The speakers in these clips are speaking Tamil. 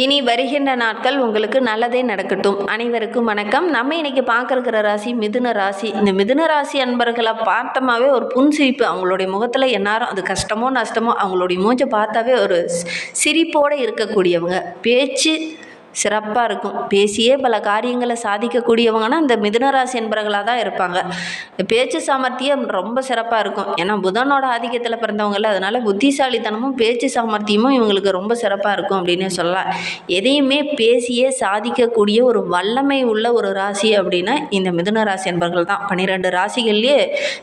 இனி வருகின்ற நாட்கள் உங்களுக்கு நல்லதே நடக்கட்டும். அனைவருக்கும் வணக்கம். நம்ம இன்னைக்கு பார்க்கறக்கிற ராசி மிதுன ராசி. இந்த மிதுன ராசி அன்பர்களை பார்த்தமாவே ஒரு புன்சிரிப்பு. அவங்களுடைய முகத்தில் எந்நேரம் அது கஷ்டமோ நஷ்டமோ அவங்களுடைய மூஞ்சை பார்த்தாவே ஒரு சிரிப்போடு இருக்கக்கூடியவங்க. பேச்சு சிறப்பாக இருக்கும். பேசியே பல காரியங்களை சாதிக்கக்கூடியவங்கன்னா இந்த மிதுனராசி என்பர்களாக என்பவர்களாக தான் இருப்பாங்க. பேச்சு சாமர்த்தியம் ரொம்ப சிறப்பாக இருக்கும். ஏன்னா புதனோட ஆதிக்கத்தில் பிறந்தவங்கல்ல அதனால் புத்திசாலித்தனமும் பேச்சு சாமர்த்தியமும் இவங்களுக்கு ரொம்ப சிறப்பாக இருக்கும் அப்படின்னு சொல்லலாம். எதையுமே பேசியே சாதிக்கக்கூடிய ஒரு வல்லமை உள்ள ஒரு ராசி அப்படின்னா இந்த மிதுன ராசி என்பவர்கள் தான். பன்னிரெண்டு ராசிகள்லேயே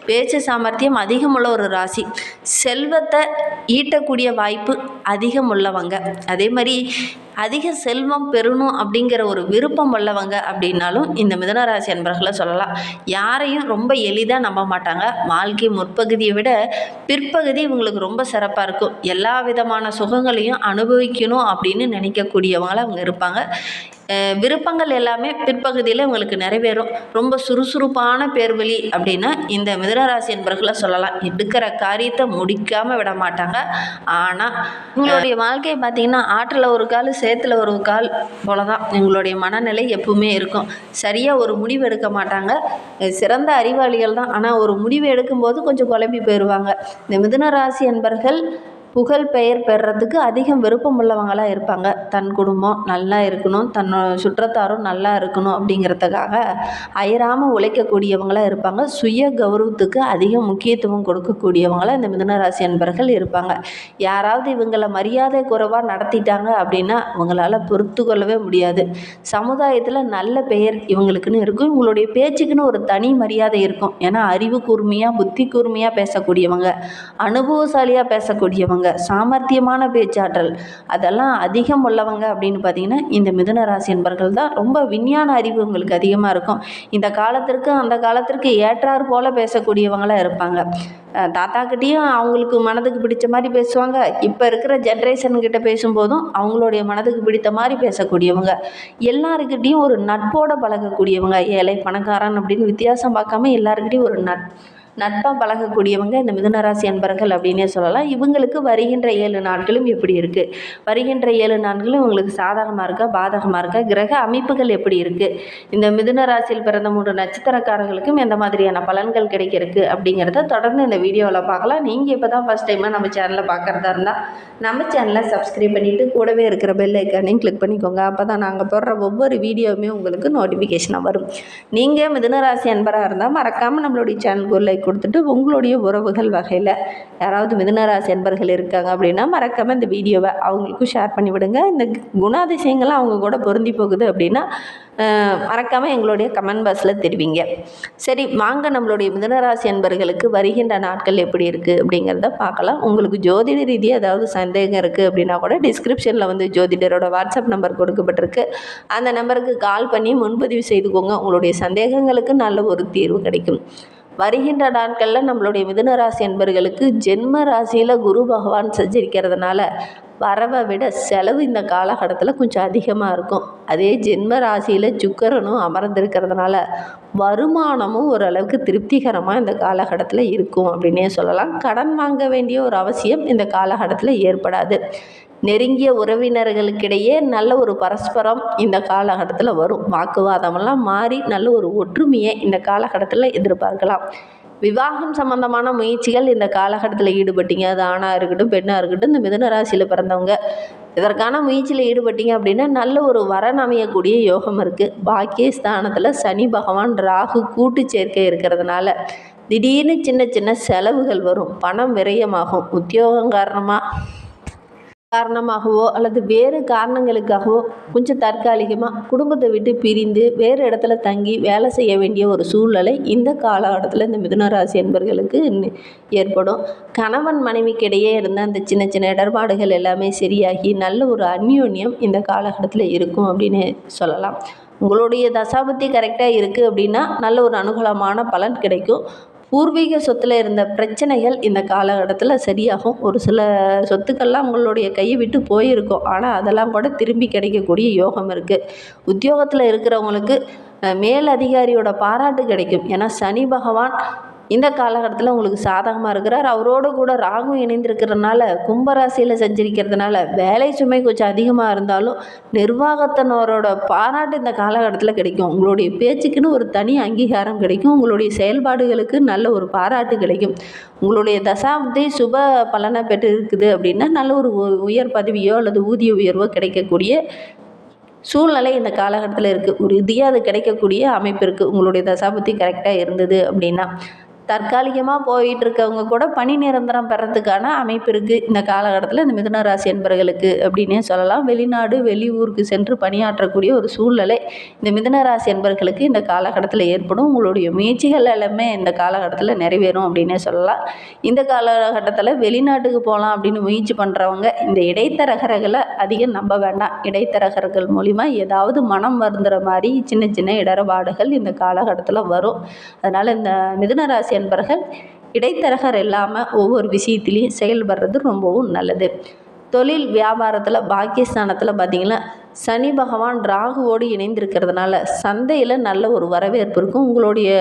பேச்சு சாமர்த்தியம் அதிகம் உள்ள ஒரு ராசி. செல்வத்தை ஈட்டக்கூடிய வாய்ப்பு அதிகம் உள்ளவங்க. அதே மாதிரி அதிக செல்வம் பெறணும் அப்படிங்கிற ஒரு விருப்பம் உள்ளவங்க அப்படின்னாலும் இந்த மிதனராசி அன்பர்களை சொல்லலாம். யாரையும் ரொம்ப எளிதாக நம்ப மாட்டாங்க. வாழ்க்கை முற்பகுதியை விட பிற்பகுதி இவங்களுக்கு ரொம்ப சிறப்பாக இருக்கும். எல்லா விதமான சுகங்களையும் அனுபவிக்கணும் அப்படின்னு நினைக்கக்கூடியவங்களாக அவங்க இருப்பாங்க. விருப்பங்கள் எல்லாமே பிற்பகுதியில் உங்களுக்கு நிறைவேறும். ரொம்ப சுறுசுறுப்பான பேர்வழி அப்படின்னா இந்த மிதனராசி என்பர்களை சொல்லலாம். எடுக்கிற காரியத்தை முடிக்காமல் விட மாட்டாங்க. ஆனால் உங்களுடைய வாழ்க்கையை பார்த்தீங்கன்னா ஆற்றில் ஒரு கால் சேத்துல ஒரு கால் போல தான் உங்களுடைய மனநிலை எப்பவுமே இருக்கும். சரியாக ஒரு முடிவு எடுக்க மாட்டாங்க. சிறந்த அறிவாளிகள் தான். ஆனால் ஒரு முடிவு எடுக்கும்போது கொஞ்சம் குழம்பி போயிடுவாங்க இந்த மிதுனராசி என்பர்கள் புகழ் பெயர் பெறுறதுக்கு அதிகம் விருப்பம் உள்ளவங்களாக இருப்பாங்க. தன் குடும்பம் நல்லா இருக்கணும் தன்னோட சுற்றத்தாரும் நல்லா இருக்கணும் அப்படிங்கிறதுக்காக அயராமல் உழைக்கக்கூடியவங்களாக இருப்பாங்க. சுய கௌரவத்துக்கு அதிக முக்கியத்துவம் கொடுக்கக்கூடியவங்களாக இந்த மிதனராசி அன்பர்கள் இருப்பாங்க. யாராவது இவங்களை மரியாதை குறைவாக நடத்திட்டாங்க அப்படின்னா இவங்களால் பொறுத்து கொள்ளவே முடியாது. சமுதாயத்தில் நல்ல பெயர் இவங்களுக்குன்னு இருக்கும். இவங்களுடைய பேச்சுக்குன்னு ஒரு தனி மரியாதை இருக்கும். ஏன்னா அறிவு கூர்மையாக புத்தி கூர்மையாக பேசக்கூடியவங்க அனுபவசாலியாக பேசக்கூடியவங்க. சாமர்த்தியமான பேச்சாற்றல். அதெல்லாம் அதிகம் உள்ளவங்க அப்படின்னு பார்த்தீங்கன்னா இந்த மிதுன ராசி என்பர்கள் தான் ரொம்ப விஞ்ஞான அறிவு உங்களுக்கு அதிகமாக இருக்கும். இந்த காலத்திற்கு அந்த காலத்திற்கு ஏற்றாறு போல பேசக்கூடியவங்களாக இருப்பாங்க. தாத்தாக்கிட்டேயும் அவங்களுக்கு மனதுக்கு பிடிச்ச மாதிரி பேசுவாங்க. இப்போ இருக்கிற ஜென்ரேஷன் கிட்ட பேசும்போதும் அவங்களுடைய மனதுக்கு பிடித்த மாதிரி பேசக்கூடியவங்க. எல்லாருக்கிட்டேயும் ஒரு நட்போட பழகக்கூடியவங்க. ஏழை பணக்காரன் அப்படின்னு வித்தியாசம் பார்க்காம எல்லாருக்கிட்டையும் ஒரு நட் நட்பாக பழகக்கூடியவங்க இந்த மிதுனராசி அன்பர்கள் அப்படின்னே சொல்லலாம். இவங்களுக்கு வருகின்ற ஏழு நாட்களும் எப்படி இருக்குது வருகின்ற ஏழு நாட்களும் இவங்களுக்கு சாதகமாக இருக்கா? பாதகமாக இருக்கா? கிரக அமைப்புகள் எப்படி இருக்குது இந்த மிதுன ராசியில் பிறந்த மூன்று நட்சத்திரக்காரர்களுக்கும் எந்த மாதிரியான பலன்கள் கிடைக்கிறதுக்கு அப்படிங்கிறத தொடர்ந்து இந்த வீடியோவில் பார்க்கலாம். நீங்கள் இப்போ தான் ஃபஸ்ட் டைமாக நம்ம சேனலை பார்க்குறதா இருந்தால் நம்ம சேனலை சப்ஸ்கிரைப் பண்ணிவிட்டு கூடவே இருக்கிற பெல் ஐக்கானையும் கிளிக் பண்ணிக்கோங்க. அப்போ தான் நாங்கள் போடுற ஒவ்வொரு வீடியோவுமே உங்களுக்கு நோட்டிஃபிகேஷனாக வரும். நீங்கள் மிதுனராசி அன்பராக இருந்தால் மறக்காமல் நம்மளுடைய சேனலுக்கு லைக் கொடுத்துட்டு உங்களுடைய உறவுகள் வகையில் யாராவது மிதுனராசி என்பர்கள் இருக்காங்க அப்படின்னா மறக்காமல் இந்த வீடியோவை அவங்களுக்கும் ஷேர் பண்ணி விடுங்க. இந்த குணாதிசயங்கள்லாம் அவங்க கூட பொருந்தி போகுது அப்படின்னா மறக்காமல் எங்களுடைய கமெண்ட் பாக்ஸில் தெரிவிங்க. சரி வாங்க நம்மளுடைய மிதுனராசி என்பர்களுக்கு வருகின்ற நாட்கள் எப்படி இருக்குது அப்படிங்கிறத பார்க்கலாம். உங்களுக்கு ஜோதிட ரீதியாக ஏதாவது சந்தேகம் இருக்குது அப்படின்னா கூட டிஸ்கிரிப்ஷனில் வந்து ஜோதிடரோட வாட்ஸ்அப் நம்பர் கொடுக்கப்பட்டிருக்கு. அந்த நம்பருக்கு கால் பண்ணி முன்பதிவு செய்துக்கோங்க. உங்களுடைய சந்தேகங்களுக்கு நல்ல ஒரு தீர்வு கிடைக்கும். வருகின்ற நாட்களில் நம்மளுடைய மிதுன ராசி என்பர்களுக்கு ஜென்ம ராசியில் குரு பகவான் சஞ்சரிக்கிறதுனால வரவை விட செலவு இந்த காலகட்டத்தில் கொஞ்சம் அதிகமாக இருக்கும். அதே ஜென்ம ராசியில் சுக்கரனும் அமர்ந்திருக்கிறதுனால வருமானமும் ஓரளவுக்கு திருப்திகரமாக இந்த காலகட்டத்தில் இருக்கும் அப்படின்னே சொல்லலாம். கடன் வாங்க வேண்டிய ஒரு அவசியம் இந்த காலகட்டத்தில் ஏற்படாது. நெருங்கிய உறவினர்களுக்கிடையே நல்ல ஒரு பரஸ்பரம் இந்த காலகட்டத்தில் வரும். வாக்குவாதமெல்லாம் மாறி நல்ல ஒரு ஒற்றுமையை இந்த காலகட்டத்தில் எதிர்பார்க்கலாம். விவாகம் சம்பந்தமான முயற்சிகள் இந்த காலகட்டத்தில் ஈடுபட்டீங்க. அது ஆணாக இருக்கட்டும் பெண்ணாக இருக்கட்டும் இந்த மிதன ராசியில் பிறந்தவங்க. இதற்கான முயற்சியில் ஈடுபட்டீங்க அப்படின்னா நல்ல ஒரு வரன் அமையக்கூடிய யோகம் இருக்குது பாக்கிய ஸ்தானத்தில் சனி பகவான் ராகு கூட்டு சேர்க்கை இருக்கிறதுனால திடீர்னு சின்ன சின்ன செலவுகள் வரும். பணம் விரயமாகும். உத்தியோகம் காரணமாக காரணமாகவோ அல்லது வேறு காரணங்களுக்காகவோ கொஞ்சம் தற்காலிகமாக குடும்பத்தை விட்டு பிரிந்து வேறு இடத்துல தங்கி வேலை செய்ய வேண்டிய ஒரு சூழ்நிலை இந்த காலகட்டத்தில் இந்த மிதுனராசி என்பர்களுக்கு ஏற்படும். கணவன் மனைவிக்கிடையே இருந்த அந்த சின்ன சின்ன இடர்பாடுகள் எல்லாமே சரியாகி நல்ல ஒரு அந்யோன்யம் இந்த காலகட்டத்தில் இருக்கும் அப்படின்னு சொல்லலாம். உங்களுடைய தசாபத்தி கரெக்டாக இருக்குது அப்படின்னா நல்ல ஒரு அனுகூலமான பலன் கிடைக்கும். பூர்வீக சொத்தில் இருந்த பிரச்சனைகள் இந்த காலகட்டத்தில் சரியாகும். ஒரு சில சொத்துக்கள்லாம் உங்களுடைய கையை விட்டு போயிருக்கும். ஆனால் அதெல்லாம் கூட திரும்பி கிடைக்கக்கூடிய யோகம் இருக்குது உத்தியோகத்தில் இருக்கிறவங்களுக்கு மேல் அதிகாரியோட பாராட்டு கிடைக்கும். ஏன்னா சனி பகவான் இந்த காலகட்டத்தில் உங்களுக்கு சாதகமாக இருக்கிறார். அவரோடு கூட ராகு இணைந்திருக்கிறதுனால கும்பராசியில் செஞ்சிருக்கிறதுனால வேலை சுமை கொஞ்சம் அதிகமாக இருந்தாலும் நிர்வாகத்தினரோட பாராட்டு இந்த காலகட்டத்தில் கிடைக்கும். உங்களுடைய பேச்சுக்குன்னு ஒரு தனி அங்கீகாரம் கிடைக்கும். உங்களுடைய செயல்பாடுகளுக்கு நல்ல ஒரு பாராட்டு கிடைக்கும். உங்களுடைய தசாப்தி சுப பலனை பெற்று இருக்குது அப்படின்னா நல்ல ஒரு உ- உயர் பதவியோ அல்லது ஊதிய உயர்வோ கிடைக்கக்கூடிய சூழ்நிலை இந்த காலகட்டத்தில் இருக்குது உறுதியாக அது கிடைக்கக்கூடிய அமைப்பு இருக்குது உங்களுடைய தசாபத்தி கரெக்டாக இருந்தது அப்படின்னா தற்காலிகமாக போயிட்டு இருக்கவங்க கூட பணி நிரந்தரம் பெறத்துக்கான அமைப்பு இருக்குது இந்த காலகட்டத்தில் இந்த மிதுன ராசி என்பர்களுக்கு அப்படின்னே சொல்லலாம். வெளிநாடு வெளியூருக்கு சென்று பணியாற்றக்கூடிய ஒரு சூழ்நிலை இந்த மிதுன ராசி என்பர்களுக்கு இந்த காலகட்டத்தில் ஏற்படும். உங்களுடைய முயற்சிகள் எல்லாமே இந்த காலகட்டத்தில் நிறைவேறும் அப்படின்னே சொல்லலாம். இந்த காலகட்டத்தில் வெளிநாட்டுக்கு போகலாம் அப்படின்னு முயற்சி பண்ணுறவங்க இந்த இடைத்தரகர்களை அதிகம் நம்ப வேண்டாம். இடைத்தரகர்கள் மூலிமா ஏதாவது மனம் வருந்துற மாதிரி சின்ன சின்ன இடர்பாடுகள் இந்த காலகட்டத்தில் வரும். அதனால் இந்த மிதுன ராசி என்பவர்கள் இடைத்தரகர் இல்லாமல் ஒவ்வொரு விஷயத்திலையும் செயல்படுறது ரொம்பவும் நல்லது. தொழில் வியாபாரத்தில் பாக்கியஸ்தானத்தில் பார்த்தீங்கன்னா சனி பகவான் ராகுவோடு இணைந்திருக்கிறதுனால சந்தையில் நல்ல ஒரு வரவேற்பு இருக்கும். உங்களுடைய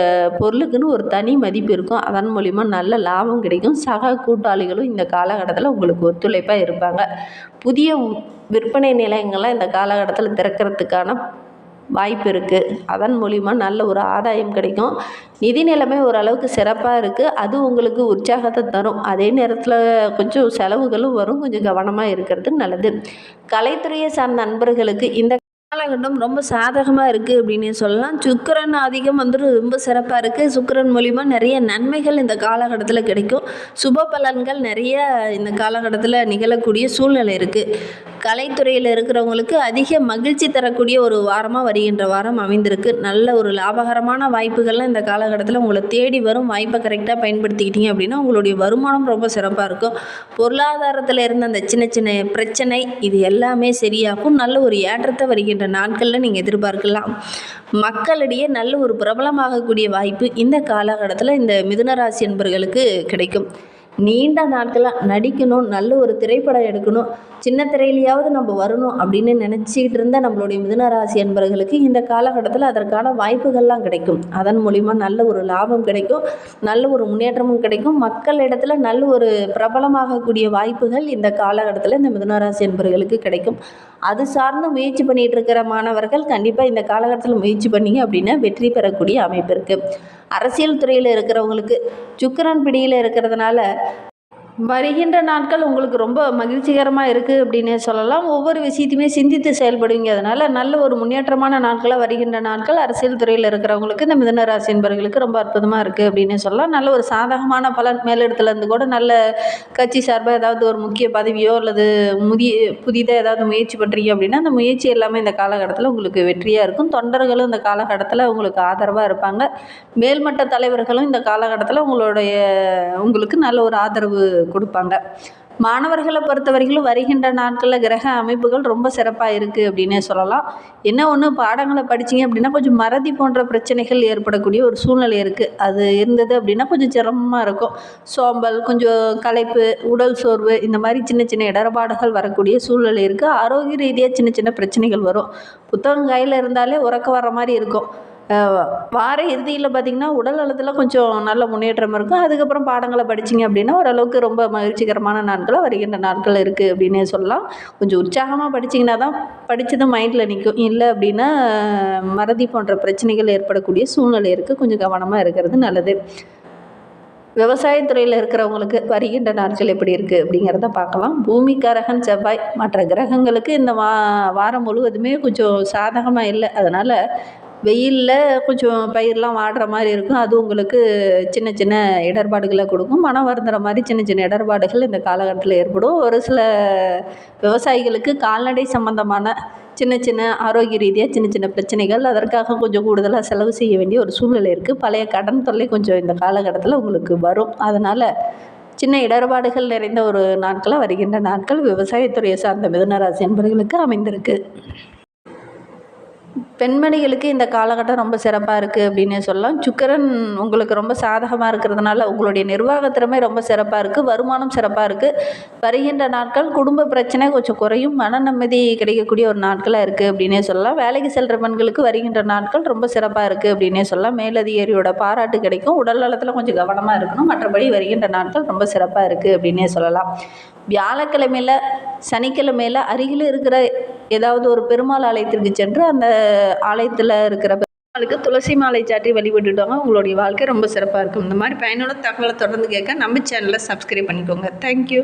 பொருளுக்குன்னு ஒரு தனி மதிப்பு இருக்கும். அதன் மூலிமா நல்ல லாபம் கிடைக்கும். சக கூட்டாளிகளும் இந்த காலகட்டத்தில் உங்களுக்கு ஒத்துழைப்பாக இருப்பாங்க. புதிய விற்பனை நிலையங்கள்லாம் இந்த காலகட்டத்தில் திறக்கிறதுக்கான வாய்ப்பு இருக்குது அதன் மூலிமா நல்ல ஒரு ஆதாயம் கிடைக்கும். நிதி நிலைமை ஓரளவுக்கு சிறப்பாக இருக்குது அது உங்களுக்கு உற்சாகத்தை தரும். அதே நேரத்தில் கொஞ்சம் செலவுகளும் வரும். கொஞ்சம் கவனமாக இருக்கிறது நல்லது. கலைத்துறையை சார்ந்த நண்பர்களுக்கு இந்த காலகட்டம் ரொம்ப சாதகமாக இருக்குது அப்படின்னு சொல்லலாம். சுக்கரன் அதிகம் வந்துட்டு ரொம்ப சிறப்பாக இருக்குது சுக்கிரன் மூலிமா நிறைய நன்மைகள் இந்த காலகட்டத்தில் கிடைக்கும். சுப பலன்கள் நிறைய இந்த காலகட்டத்தில் நிகழக்கூடிய சூழ்நிலை இருக்குது கலைத்துறையில் இருக்கிறவங்களுக்கு அதிக மகிழ்ச்சி தரக்கூடிய ஒரு வாரமாக வருகின்ற வாரம் அமைந்திருக்கு. நல்ல ஒரு லாபகரமான வாய்ப்புகள்லாம் இந்த காலகட்டத்தில் உங்களை தேடி வரும். வாய்ப்பை கரெக்டாக பயன்படுத்திக்கிட்டீங்க அப்படின்னா உங்களுடைய வருமானம் ரொம்ப சிறப்பாக இருக்கும். பொருளாதாரத்தில் இருந்த அந்த சின்ன சின்ன பிரச்சனை இது எல்லாமே சரியாகும். நல்ல ஒரு ஏற்றத்தை வருகின்ற நாட்களில் நீங்கள் எதிர்பார்க்கலாம். மக்களிடையே நல்ல ஒரு பிரபலமாகக்கூடிய வாய்ப்பு இந்த காலகட்டத்தில் இந்த மிதுனராசி என்பர்களுக்கு கிடைக்கும். நீண்ட நாட்களாக நடிக்கணும் நல்ல ஒரு திரைப்படம் எடுக்கணும் சின்ன திரையிலையாவது நம்ம வரணும் அப்படின்னு நினச்சிக்கிட்டு இருந்த நம்மளுடைய மிதனராசி அன்பர்களுக்கு என்பவர்களுக்கு இந்த காலகட்டத்தில் அதற்கான வாய்ப்புகள்லாம் கிடைக்கும். அதன் மூலிமா நல்ல ஒரு லாபம் கிடைக்கும் நல்ல ஒரு முன்னேற்றமும் கிடைக்கும். மக்களிடத்துல நல்ல ஒரு பிரபலமாகக்கூடிய வாய்ப்புகள் இந்த காலகட்டத்தில் இந்த மிதனராசி அன்பர்களுக்கு என்பவர்களுக்கு கிடைக்கும். அது சார்ந்து முயற்சி பண்ணிகிட்டு இருக்கிற மாணவர்கள் கண்டிப்பாக இந்த காலகட்டத்தில் முயற்சி பண்ணிங்க அப்படின்னா வெற்றி பெறக்கூடிய அமைப்பு இருக்குது அரசியல் துறையில் இருக்கிறவங்களுக்கு சுக்கிரன் பிடியில் இருக்கிறதுனால வருகின்ற நாட்கள் உங்களுக்கு ரொம்ப மகிழ்ச்சிகரமாக இருக்குது அப்படின்னே சொல்லலாம். ஒவ்வொரு விஷயத்தையுமே சிந்தித்து செயல்படுவீங்க. அதனால் நல்ல ஒரு முன்னேற்றமான நாட்களாக வருகின்ற நாட்கள் அரசியல் துறையில் இருக்கிறவங்களுக்கு இந்த மிதன ராசி என்பவர்களுக்கு ரொம்ப அற்புதமாக இருக்குது அப்படின்னே சொல்லலாம். நல்ல ஒரு சாதகமான பலன் மேலிடத்துலேருந்து கூட நல்ல கட்சி சார்பாக ஏதாவது ஒரு முக்கிய பதவியோ அல்லது முதிய புதிதாக ஏதாவது முயற்சி பண்ணுறீங்க அப்படின்னா அந்த முயற்சி எல்லாமே இந்த காலகட்டத்தில் உங்களுக்கு வெற்றியாக இருக்கும். தொண்டர்களும் இந்த காலகட்டத்தில் உங்களுக்கு ஆதரவாக இருப்பாங்க. மேல்மட்ட தலைவர்களும் இந்த காலகட்டத்தில் உங்களுடைய உங்களுக்கு நல்ல ஒரு ஆதரவு கொடுப்பாங்க. மாணவர்களை பொறுத்தவரையிலும் வருகின்ற நாட்களில் கிரக அமைப்புகள் ரொம்ப சிறப்பாக இருக்குது அப்படின்னே சொல்லலாம். என்ன ஒன்று பாடங்களை படிச்சீங்க அப்படின்னா கொஞ்சம் மறதி போன்ற பிரச்சனைகள் ஏற்படக்கூடிய ஒரு சூழ்நிலை இருக்குது அது இருந்தது அப்படின்னா கொஞ்சம் சிரமமாக இருக்கும். சோம்பல் கொஞ்சம் களைப்பு உடல் சோர்வு இந்த மாதிரி சின்ன சின்ன இடர்பாடுகள் வரக்கூடிய சூழ்நிலை இருக்குது ஆரோக்கிய ரீதியாக சின்ன சின்ன பிரச்சனைகள் வரும். புத்தகம் கையில் இருந்தாலே உறக்க வர மாதிரி இருக்கும். வார இறுதியில் பார்த்திங்கன்னா உடல் நலத்தில் கொஞ்சம் நல்ல முன்னேற்றம் இருக்கும். அதுக்கப்புறம் பாடங்களை படிச்சீங்க அப்படின்னா ஓரளவுக்கு ரொம்ப மகிழ்ச்சிகரமான நாட்களாக வருகின்ற நாட்கள் இருக்குது அப்படின்னே சொல்லலாம். கொஞ்சம் உற்சாகமாக படிச்சீங்கன்னா தான் படித்தது மைண்டில் நிற்கும் இல்லை அப்படின்னா மறதி போன்ற பிரச்சனைகள் ஏற்படக்கூடிய சூழ்நிலை இருக்குது கொஞ்சம் கவனமாக இருக்கிறது நல்லது. விவசாயத்துறையில் இருக்கிறவங்களுக்கு வருகின்ற நாட்கள் எப்படி இருக்குது அப்படிங்கிறத பார்க்கலாம். பூமிக்காரகன் செவ்வாய் மற்ற கிரகங்களுக்கு இந்த வா வாரம் முழுவதுமே கொஞ்சம் சாதகமாக இல்லை. அதனால் வெயிலில் கொஞ்சம் பயிரெலாம் வாடுற மாதிரி இருக்கும். அது உங்களுக்கு சின்ன சின்ன இடர்பாடுகளை கொடுக்கும். மனம் வருந்துற மாதிரி சின்ன சின்ன இடர்பாடுகள் இந்த காலகட்டத்தில் ஏற்படும். ஒரு சில விவசாயிகளுக்கு கால்நடை சம்பந்தமான சின்ன சின்ன ஆரோக்கிய ரீதியாக சின்ன சின்ன பிரச்சனைகள் அதற்காக கொஞ்சம் கூடுதலாக செலவு செய்ய வேண்டிய ஒரு சூழ்நிலை இருக்குது பழைய கடன் தொல்லை கொஞ்சம் இந்த காலகட்டத்தில் உங்களுக்கு வரும். அதனால் சின்ன இடர்பாடுகள் நிறைந்த ஒரு நாட்களாக வருகின்ற நாட்கள் விவசாயத்துறையை சார்ந்த மிதுனராசி என்பவர்களுக்கு அமைந்திருக்கு. பெண்மணிகளுக்கு இந்த காலகட்டம் ரொம்ப சிறப்பாக இருக்குது அப்படின்னே சொல்லலாம். சுக்கிரன் உங்களுக்கு ரொம்ப சாதகமாக இருக்கிறதுனால உங்களுடைய நிர்வாக திறமை ரொம்ப சிறப்பாக இருக்குது வருமானம் சிறப்பாக இருக்குது வருகின்ற நாட்கள் குடும்ப பிரச்சனை கொஞ்சம் குறையும் மன நிம்மதி கிடைக்கக்கூடிய ஒரு நாட்களாக இருக்குது அப்படின்னே சொல்லலாம். வேலைக்கு செல்கிற பெண்களுக்கு வருகின்ற நாட்கள் ரொம்ப சிறப்பாக இருக்குது அப்படின்னே சொல்லலாம். மேலதிகாரியோட பாராட்டு கிடைக்கும். உடல் நலத்தில் கொஞ்சம் கவனமாக இருக்கணும். மற்றபடி வருகின்ற நாட்கள் ரொம்ப சிறப்பாக இருக்குது அப்படின்னே சொல்லலாம். வியாழக்கிழமையில் சனிக்கிழமையில் அருகில் இருக்கிற ஏதாவது ஒரு பெருமாள் ஆலயத்திற்கு சென்று அந்த ஆலயத்தில் இருக்கிற பெருமாளுக்கு துளசி மாலை சாற்றி வழிபட்டுட்டாங்க உங்களுடைய வாழ்க்கை ரொம்ப சிறப்பாக இருக்கும். இந்த மாதிரி பயனுள்ள தகவலை தொடர்ந்து கேட்க நம்ம சேனலை சப்ஸ்கிரைப் பண்ணிக்கோங்க. தேங்க்யூ